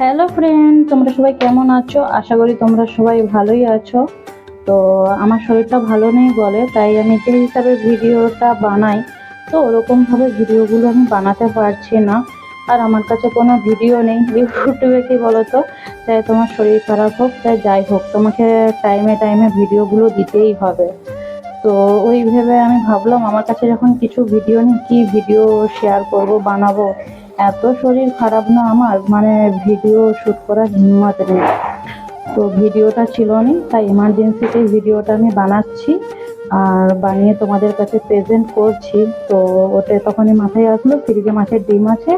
Hello friend তোমরা সবাই কেমন আছো? আশা করি তোমরা সবাই ভালোই আছো। তো আমার শরীরটা ভালো নেই বলে, তাই আমি যে হিসাবে ভিডিওটা বানাই, তো ওরকমভাবে ভিডিওগুলো আমি বানাতে পারছি না। আর আমার কাছে কোনো ভিডিও নেই, ইউটিউবে কি বলো তো তাই তোমার শরীর খারাপ হোক, তাই যাই হোক, তোমাকে টাইমে টাইমে ভিডিওগুলো দিতেই হবে। তো ওই ভেবে আমি ভাবলাম, আমার কাছে যখন কিছু ভিডিও নেই, কি ভিডিও শেয়ার করব, বানাবো? এত শরীর খারাপ না আমার মানে ভিডিও শ্যুট করার হিম্মত নেই। তো ভিডিওটা ছিল না, তাই ইমার্জেন্সিতে ভিডিওটা আমি বানাচ্ছি, আর বানিয়ে তোমাদের কাছে প্রেজেন্ট করছি। তো ওটা তখনই মাথায় আসলো, ফ্রিজে মাছের ডিম আছে।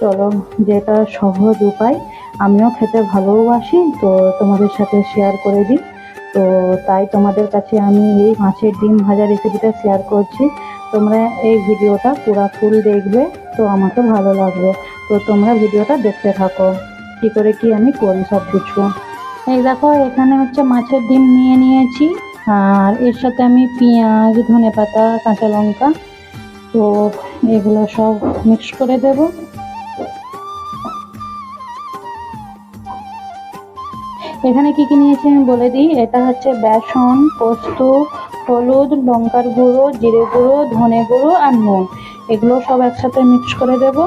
চলো, যেটা সহজ উপায়, আমিও খেতে ভালোবাসি, তো তোমাদের সাথে শেয়ার করে দিই। তো তাই তোমাদের কাছে আমি এই মাছের ডিম ভাজা রেসিপিটা শেয়ার করছি। তোমরা এই ভিডিওটা পুরা ফুল দেখবে, তো আমাকে ভালো লাগবে। তো তোমরা ভিডিওটা দেখতে থাকো, কি করে কি আমি করি সব কিছু এই দেখো, এখানে হচ্ছে মাছের ডিম নিয়ে নিয়েছি, আর এর সাথে আমি পেঁয়াজ ধনে পাতা কাঁচা লঙ্কা, তো এগুলো সব মিক্স করে দেব। এখানে কি কি নিয়েছি আমি বলে দিই? এটা হচ্ছে বেসন, পোস্ত, হলুদ, লঙ্কার গুঁড়ো, জিরে গুঁড়ো, ধনে গুঁড়ো আর নুন। এগুলো সব একসাথে মিক্স করে দেব।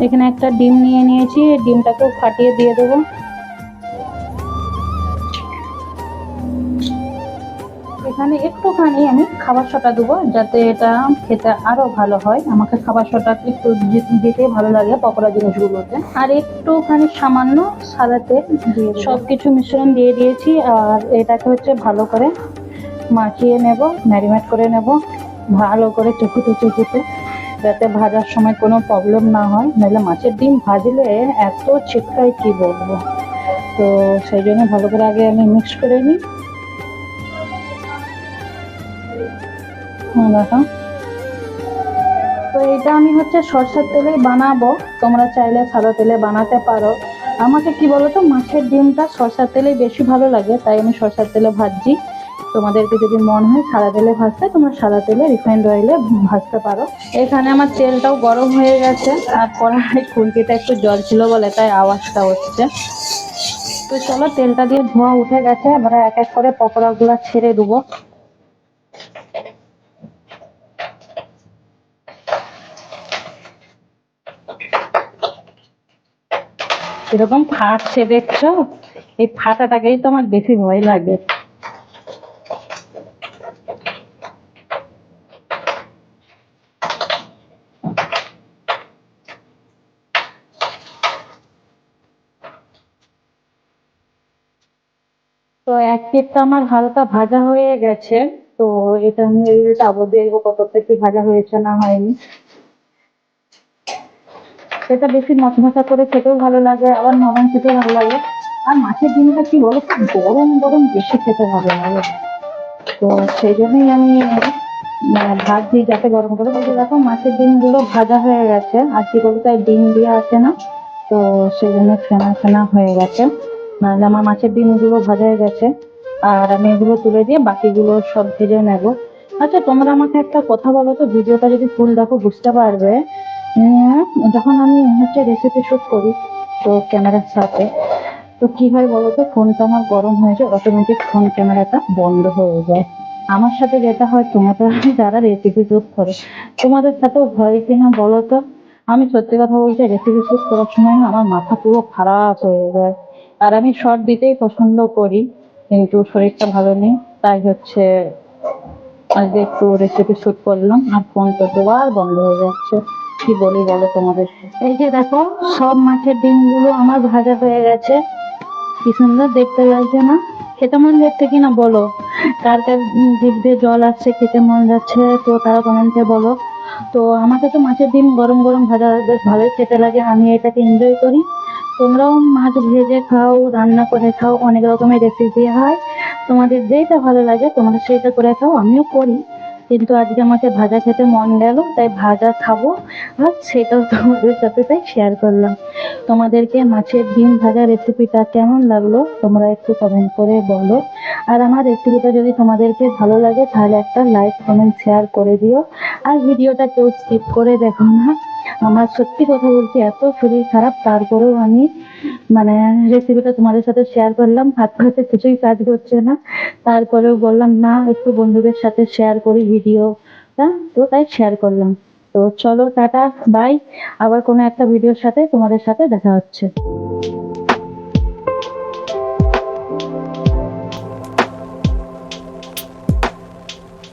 এখানে একটা ডিম নিয়ে নিয়েছি। ডিমটাকেও ফাটিয়ে দিয়ে দেবো। এখানে একটুখানি আমি খাবার সোটা দেবো যাতে এটা খেতে আরও ভালো হয়। আমাকে খাবার সোটা একটু দিতে ভালো লাগে পকোড়া জিনিসগুলোতে। আর একটুখানি সামান্য সাদা তেল দিয়ে সব কিছু মিশ্রণ দিয়ে দিয়েছি আর এটাকে হচ্ছে ভালো করে মাখিয়ে নেব, ম্যারিনেট করে নেব, ভালো করে চকুতে চকুতে যাতে ভাজার সময় কোনো প্রবলেম না হয়। নাহলে মাছের ডিম ভাজলে এত ছিটকায় কি বলব? তো সেই জন্য ভালো করে আগে আমি মিক্স করে নিই। দেখো। তো এটা আমি হচ্ছে সরষের তেলেই বানাবো। তোমরা চাইলে সাদা তেলে বানাতে পারো। আমাকে কি বলতো, মাছের ডিমটা সরষের তেলেই বেশি ভালো লাগে, তাই আমি সরষের তেলে ভাজছি। তোমাদেরকে যদি মন হয় সাদা তেলে ভাজতে, তোমরা সাদা তেলে রিফাইন্ড অয়েলে ভাজতে পারো। এখানে আমার তেলটাও গরম হয়ে গেছে, আর কড়াই খুন্তিটা একটু জল ছিল বলে তাই আওয়াজটা হচ্ছে। তো চলো, তেলটা দিয়ে ধোঁয়া উঠে গেছে, আমরা এক এক করে পকোড়াগুলো ছেড়ে দেবো। এরকম ফাটছে দেখছ এই ফাটাটাকেই তো আমার বেশি ভয় লাগে। তো এক পিঠটা আমার হালকা ভাজা হয়ে গেছে, তো এটা আমি তাবো দেখব কতটা কি ভাজা হয়েছে না হয়নি। সেটা বেশি মশমশা করে খেতেও ভালো লাগে, আবার নরম খেতেও ভালো লাগে। আর মাছের ডিমটা কি বলো গরম গরম বেশি খেতে ভালো লাগে। তো সেই জন্যই আমি ভাত দিই যাতে গরম করে বলতে দেখো মাছের ডিমগুলো ভাজা হয়ে গেছে, আর কি বলতো ডিম দিয়ে আছে না, তো সেই জন্য ফেনা ফেনা হয়ে গেছে। নাহলে আমার মাছের ডিমগুলো ভাজা হয়ে গেছে, আর আমি এগুলো তুলে দিয়ে বাকিগুলো সব ভেজে নেব। আচ্ছা তোমরা আমাকে একটা কথা বলো তো, ভিডিওটা যদি ফুল দেখো, বুঝতে পারবে যখন আমি হচ্ছে রেসিপি শুট করি, তো ক্যামেরার সাথে তো কি হয় বলতো ফোনটা আমার গরম হয়ে যায় অটোমেটিক ফোন ক্যামেরাটা বন্ধ হয়ে যায়। আমার সাথে যেটা হয়, তোমাদের যারা রেসিপি শুট করে, তোমাদের সাথেও হয় কিনা বলো তো? আমি সত্যি কথা বলতে রেসিপি শুট করার সময় না আমার মাথা পুরো খারাপ হয়ে যায়। আর আমি শর্ট দিতেই পছন্দ করি, কিন্তু শরীরটা ভালো নেই, তাই হচ্ছে আজকে একটু রেসিপি শুট করলাম, আর ফোনটা দুবার বন্ধ হয়ে যাচ্ছে। কি বলি বলো তোমাদের? এই যে দেখো, সব মাছের ডিমগুলো আমার ভাজা হয়ে গেছে। কি সুন্দর দেখতে লাগছে না? খেতে মন যাচ্ছে কিনা বলো? কার কার জিভ দিয়ে জল আসছে, খেতে মন যাচ্ছে, তো তারা কমেন্টে বলো। তো আমাকে তো মাছের ডিম গরম গরম ভাজা বেশ ভালোই খেতে লাগে, আমি এটাকে এনজয় করি। তোমরাও মাছ ভেজে খাও, রান্না করে খাও, অনেক রকমের রেসিপি হয়। তোমাদের যেটা ভালো লাগে, তোমরা সেইটা করে খাও, আমিও করি। কিন্তু আজকে আমাকে ভাজা খেতে মন গেল, তাই ভাজা খাব আর সেটাও তোমাদের সাথে তাই শেয়ার করলাম। তোমাদেরকে মাছের ডিম ভাজা রেসিপিটা কেমন লাগল তোমরা একটু কমেন্ট করে বলো। আর আমার রেসিপিটা যদি তোমাদেরকে ভালো লাগে, তাহলে একটা লাইক কমেন্ট শেয়ার করে দিও। আর ভিডিওটা কেউ স্কিপ করে দেখো না। আমার সত্যি কথা বলছি এত শরীর খারাপ, তারপরেও আমি মানে রেসিপিটা তোমাদের সাথে শেয়ার করলাম। হাত হাতে কিছুই কাজ করছে না। তারপরেও বললাম, না, একটু বন্ধুদের সাথে শেয়ার করি ভিডিওটা তো তাই শেয়ার করলাম। তো চলো, টাটা বাই আবার কোনো একটা ভিডিওর সাথে তোমাদের সাথে দেখা হচ্ছে।